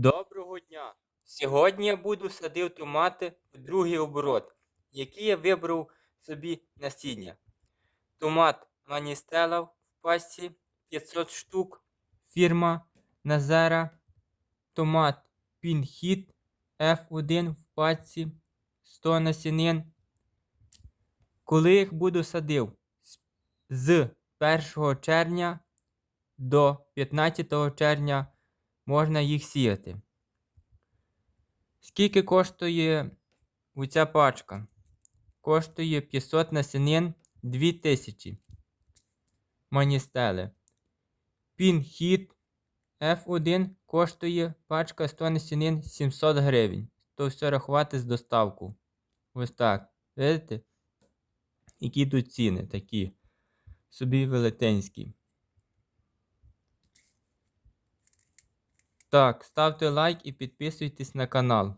Доброго дня! Сьогодні я буду садив томати в другий оборот, які я вибрав собі насіння. Томат Маністела в пасті 500 штук, фірма Назера. Томат Пінхіт F1 в пачці 100 насінин. Коли їх буду садив? З 1 червня до 15 червня можна їх сіяти. Скільки коштує оця пачка? Коштує 500 насінин 2000 маністели. Пінхіт F1 коштує пачка 100 насінин 700 гривень. То все рахувати з доставку. Ось так. Видите? Які тут ціни такі. Собі велетенські. Так, ставте лайк і підписуйтесь на канал.